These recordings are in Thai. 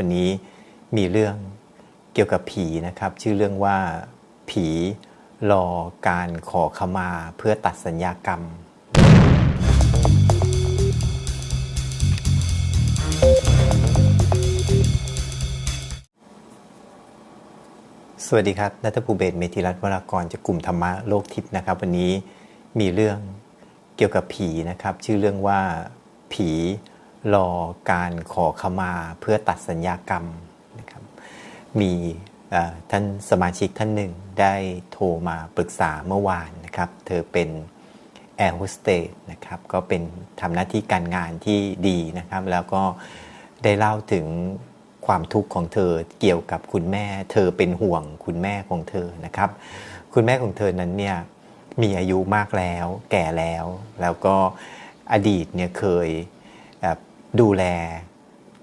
วันนี้มีเรื่องเกี่ยวกับผีนะครับ ชื่อเรื่องว่าผีรอการขอขมาเพื่อตัดสัญญากรรม สวัสดีครับนัทภูเบศเมธิรัตน์วรากรจากกลุ่มธรรมะโลกทิพย์นะครับ วันนี้มีเรื่องเกี่ยวกับผีนะครับ ชื่อเรื่องว่าผี รอการขอขมาเพื่อตัดสัญญากรรมนะครับมีท่านสมาชิกท่านหนึ่งได้โทรมาปรึกษาเมื่อวานนะครับ เธอเป็นแอร์โฮสเตสนะครับก็เป็นทำหน้าที่การงานที่ดีนะครับ แล้วก็ได้เล่าถึงความทุกข์ของเธอเกี่ยวกับคุณแม่ เธอเป็นห่วงคุณแม่ของเธอนะครับ คุณแม่ของเธอนั้นเนี่ยมีอายุมากแล้ว แก่แล้ว แล้วก็อดีตเนี่ยเคย ดูแล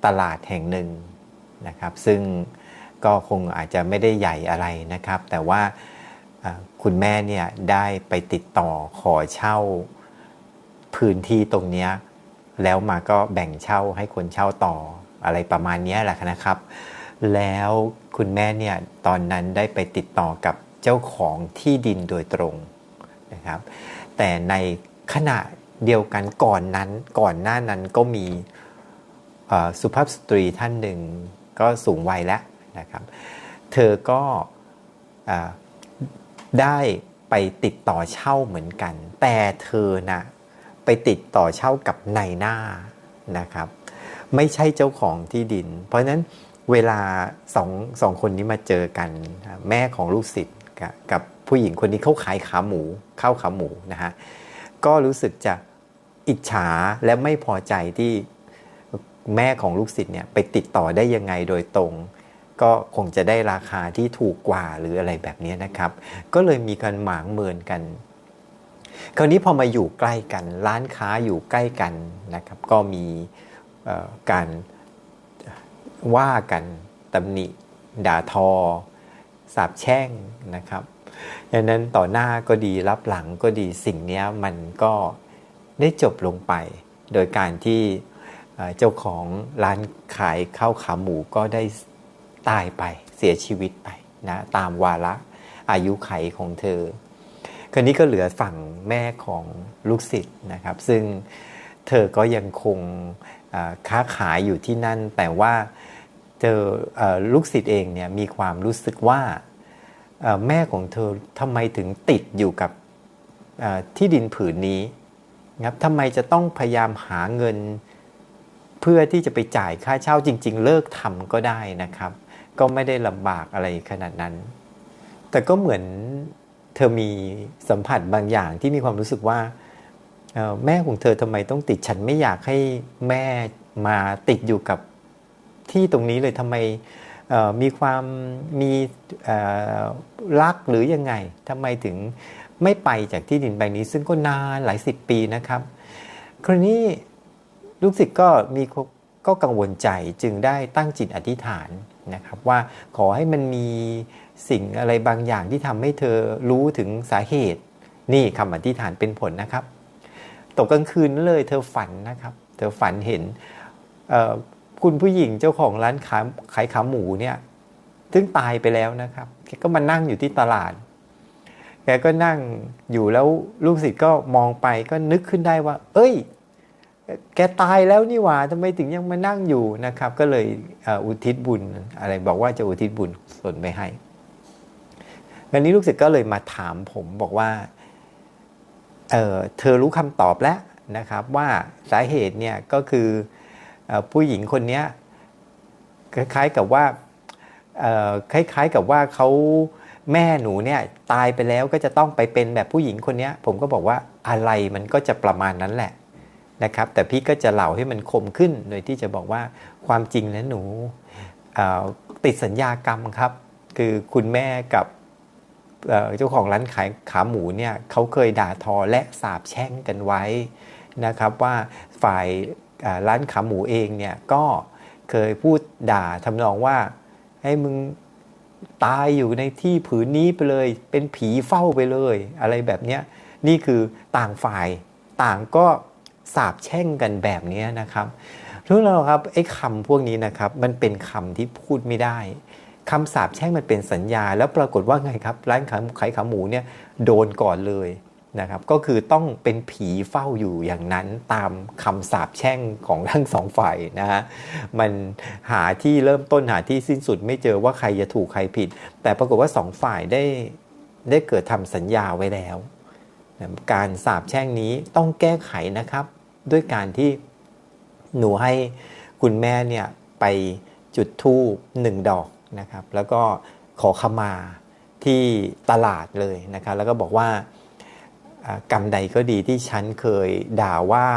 ตลาดแห่งหนึ่งนะครับ ซึ่งก็คงอาจจะไม่ได้ใหญ่อะไรนะครับ แต่ว่าคุณแม่เนี่ยได้ไปติดต่อขอเช่าพื้นที่ตรงนี้แล้วมาก็แบ่งเช่าให้คนเช่าต่ออะไรประมาณนี้แหละนะครับ แล้วคุณแม่เนี่ยตอนนั้นได้ไปติดต่อกับเจ้าของที่ดินโดยตรงนะครับ แต่ในขณะ เดียวกันก่อนนั้นก่อนหน้านั้นก็มีสุภาพสตรีท่านหนึ่งก็สูงวัยแล้วนะครับ เธอก็เอ่อได้ไปติดต่อเช่าเหมือนกัน แต่เธอนะไปติดต่อเช่ากับนายหน้านะครับ ไม่ใช่เจ้าของที่ดิน เพราะนั้นเวลาสองสองคนนี้มาเจอกัน แม่ของลูกศิษย์กับกับผู้หญิงคนนี้เขาขายขาหมูข้าวขาหมูนะฮะก็รู้สึกจะ อิจฉาและไม่พอใจที่แม่ของลูกศิษย์เนี่ยไปติดต่อได้ยังไงโดยตรง ก็คงจะได้ราคาที่ถูกกว่าหรืออะไรแบบนี้นะครับ ก็เลยมีการหมางเมินกัน คราวนี้พอมาอยู่ใกล้กัน ร้านค้าอยู่ใกล้กันนะครับ ก็มีการว่ากันตำหนิด่าทอ สาบแช่งนะครับดังนั้นต่อหน้าก็ดีรับหลังก็ดีสิ่งนี้มันก็ ได้จบลงไป โดยการที่เจ้าของร้านขายข้าวขาหมูก็ได้ตายไปเสียชีวิตไปนะตามวาระอายุไขของเธอ คราวนี้ก็เหลือฝั่งแม่ของลูกศิษย์นะครับ ซึ่งเธอก็ยังคงค้าขายอยู่ที่นั่น แต่ว่าเธอลูกศิษย์เองเนี่ยมีความรู้สึกว่าแม่ของเธอทำไมถึงติดอยู่กับที่ดินผืนนี้ ครับทำไมจะต้องพยายามหาเงิน เพื่อที่จะไปจ่ายค่าเช่าจริง ๆ เลิกทำก็ได้นะครับ ก็ไม่ได้ลำบากอะไรขนาดนั้น แต่ก็เหมือนเธอมีสัมผัสบางอย่างที่มีความรู้สึกว่าแม่ของเธอทำไมต้องติดฉันไม่อยากให้แม่มาติดอยู่กับที่ตรงนี้เลยทำไมมีความมีรักหรือยังไงทำไมถึง ไม่ไปจากที่ดินใบนี้ ซึ่งก็นานหลายสิบปีนะครับคราวนี้ลูกศิษย์ก็มีก็กังวลใจจึงได้ตั้งจิตอธิษฐานนะครับว่าขอให้มันมีสิ่งอะไรบางอย่างที่ทำให้เธอรู้ถึงสาเหตุ นี่คำอธิษฐานเป็นผลนะครับตกกลางคืนเลยเธอฝันนะครับ เธอฝันเห็นคุณผู้หญิงเจ้าของร้านขายขายขาหมูเนี่ยซึ่งตายไปแล้วนะครับแกก็มานั่งอยู่ที่ตลาด กก็นั่งอยู่แล้วลูกศิษย์ก็มองไปก็นึกขึ้นได้ว่า เอ้ย แกตายแล้วนี่หว่าทำไมถึงยังมานั่งอยู่นะครับ ก็เลยอุทิศบุญอะไรบอกว่าจะอุทิศบุญส่วนไปให้วันนี้ลูกศิษย์ก็เลยมาถามผมบอกว่าเออเธอรู้คำตอบแล้วนะครับ ว่าสาเหตุเนี่ยก็คืออผู้หญิงคนนี้คล้ายๆกับว่าคล้ายๆกับว่าเขา แม่หนูเนี่ยตายไปแล้วก็จะต้องไปเป็นแบบผู้หญิงคนนี้ผมก็บอกว่าอะไรมันก็จะประมาณนั้นแหละนะครับ แต่พี่ก็จะเล่าให้มันคมขึ้นโดยที่จะบอกว่าความจริงแล้วหนูติดสัญญากรรมครับ คือคุณแม่กับเจ้าของร้านขายขาหมูเนี่ยเขาเคยด่าทอและสาบแช่งกันไว้นะครับว่าฝ่ายร้านขาหมูเองเนี่ยก็เคยพูดด่าทำนองว่าให้มึง ตายอยู่ในที่ผืนนี้ไปเลย เป็นผีเฝ้าไปเลย อะไรแบบเนี้ยนี่คือต่างฝ่ายต่างก็สาบแช่งกันแบบนี้นะครับทุกเราครับไอ้คำพวกนี้นะครับมันเป็นคำที่พูดไม่ได้คำสาบแช่งมันเป็นสัญญา แล้วปรากฏว่าไงครับ ร้านขายขายขาหมูเนี่ยโดนก่อนเลย นะครับก็คือต้องเป็นผีเฝ้าอยู่อย่างนั้นตามคำสาปแช่งของทั้งสองฝ่ายนะฮะมันหาที่เริ่มต้นหาที่สิ้นสุดไม่เจอว่าใครจะถูกใครผิด แต่ปรากฏว่าสองฝ่ายได้ได้เกิดทำสัญญาไว้แล้ว การสาบแช่งนี้ต้องแก้ไขนะครับ ด้วยการที่หนูให้คุณแม่เนี่ยไปจุดธูปหนึ่งดอกนะครับ แล้วก็ขอขมาที่ตลาดเลยนะครับแล้วก็บอกว่า กรรมใดก็ดีที่ฉันเคยด่าว่า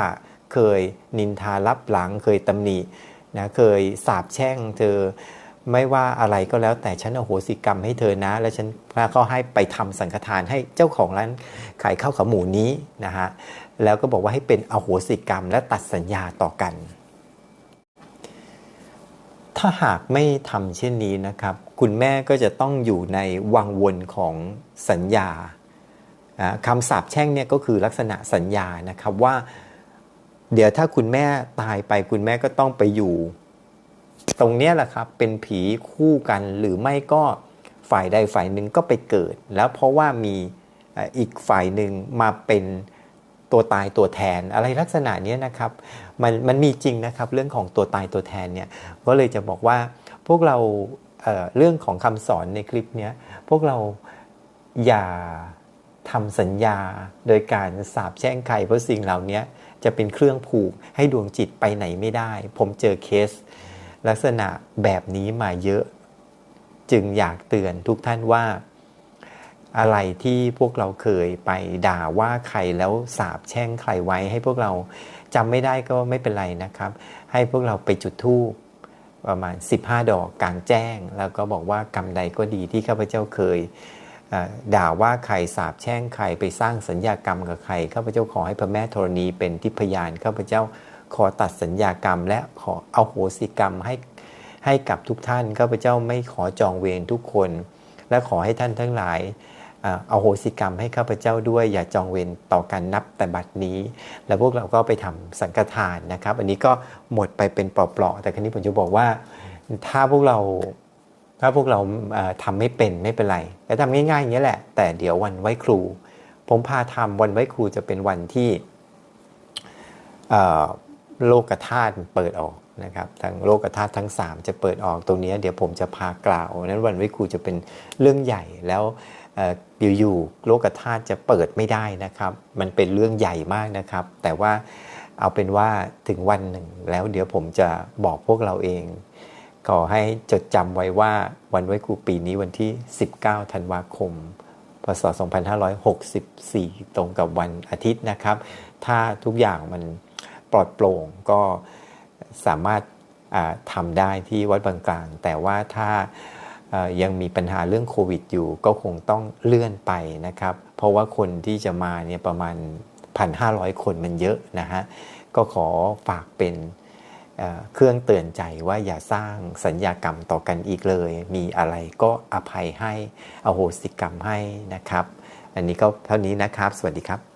เคยนินทารับหลัง เคยตำหนินะเคยสาบแช่งเธอไม่ว่าอะไรก็แล้วแต่ฉันอโหสิกรรมให้เธอนะ แล้วฉันพระก็ให้ไปทำสังฆทานให้เจ้าของร้านขายข้าวขาหมูนี้นะฮะแล้วก็บอกว่าให้เป็นอโหสิกรรมและตัดสัญญาต่อกัน ถ้าหากไม่ทำเช่นนี้นะครับ คุณแม่ก็จะต้องอยู่ในวังวนของสัญญา คำสาปแช่งเนี่ยก็คือลักษณะสัญญานะครับว่า เดี๋ยวถ้าคุณแม่ตายไปคุณแม่ก็ต้องไปอยู่ ตรงนี้แหละครับเป็นผีคู่กันหรือไม่ก็ฝ่ายใดฝ่ายหนึ่งก็ไปเกิด แล้วเพราะว่ามีอีกฝ่ายหนึ่งมาเป็นตัวตายตัวแทนอะไรลักษณะนี้นะครับมันมันมีจริงนะครับเรื่องของตัวตายตัวแทนเนี่ยก็เลยจะบอกว่าพวกเราเเรื่องของคำสอนในคลิปนี้พวกเราอย่า ทำสัญญา โดยการสาบแช่งใครเพราะสิ่งเหล่านี้จะเป็นเครื่องผูกให้ดวงจิตไปไหนไม่ได้ ผมเจอเคส ลักษณะแบบนี้มาเยอะ จึงอยากเตือนทุกท่านว่า อะไรที่พวกเราเคยไปด่าว่าใครแล้วสาบแช่งใครไว้ ให้พวกเราจำไม่ได้ก็ไม่เป็นไรนะครับ ให้พวกเราไปจุดธูปประมาณ 15 ดอกกลางแจ้ง แล้วก็บอกว่ากรรมใดก็ดีที่ข้าพเจ้าเคย ด่าว่าใครสาบแช่งใครไปสร้างสัญญากรรมกับใครข้าพเจ้าขอให้พระแม่ธรณีเป็นทิพยานข้าพเจ้าขอตัดสัญญากรรม และขอเอาโหสิกรรมให้ให้กับทุกท่านข้าพเจ้าไม่ขอจองเวรทุกคน และขอให้ท่านทั้งหลายเอาโหสิกรรมให้ข้าพเจ้าด้วยอย่าจองเวรต่อกันนับแต่บัดนี้ แล้วพวกเราก็ไปทำสังฆทานนะครับ อันนี้ก็หมดไปเป็นเปลาๆแต่ครั้นี้ผมจะบอกว่า ถ้าพวกเรา ถ้าพวกเราทำไม่เป็นไม่เป็นไรแต่ทำง่ายๆอย่างนี้แหละ แต่เดี๋ยววันไหว้ครู ผมพาทำวันไหว้ครูจะเป็นวันที่โลกธาตุเปิดออกนะครับทั้งโลกธาตุทั้ง 3 จะเปิดออกตรงนี้เดี๋ยวผมจะพากล่าวนั้นวันไหว้ครูจะเป็นเรื่องใหญ่แล้วอยู่ๆโลกธาตุจะเปิดไม่ได้นะครับ มันเป็นเรื่องใหญ่มากนะครับ แต่ว่าเอาเป็นว่าถึงวันหนึ่งแล้วเดี๋ยวผมจะบอกพวกเราเอง ขอให้จดจำไว้ว่าวันไว้ครูปีนี้วันที่ 19 ธันวาคม พศ 2564 ตรงกับวันอาทิตย์นะครับ ถ้าทุกอย่างมันปลอดโปร่งก็สามารถทำได้ที่วัดบางกลาง แต่ว่าถ้ายังมีปัญหาเรื่องโควิดอยู่ ก็คงต้องเลื่อนไปนะครับ เพราะว่าคนที่จะมาเนี่ยประมาณ 1,500 คนมันเยอะนะฮะ ก็ขอฝากเป็น เครื่องเตือนใจว่าอย่าสร้างสัญญากรรมต่อกันอีกเลย มีอะไรก็อภัยให้อโหสิกรรมให้นะครับ อันนี้ก็เท่านี้นะครับ สวัสดีครับ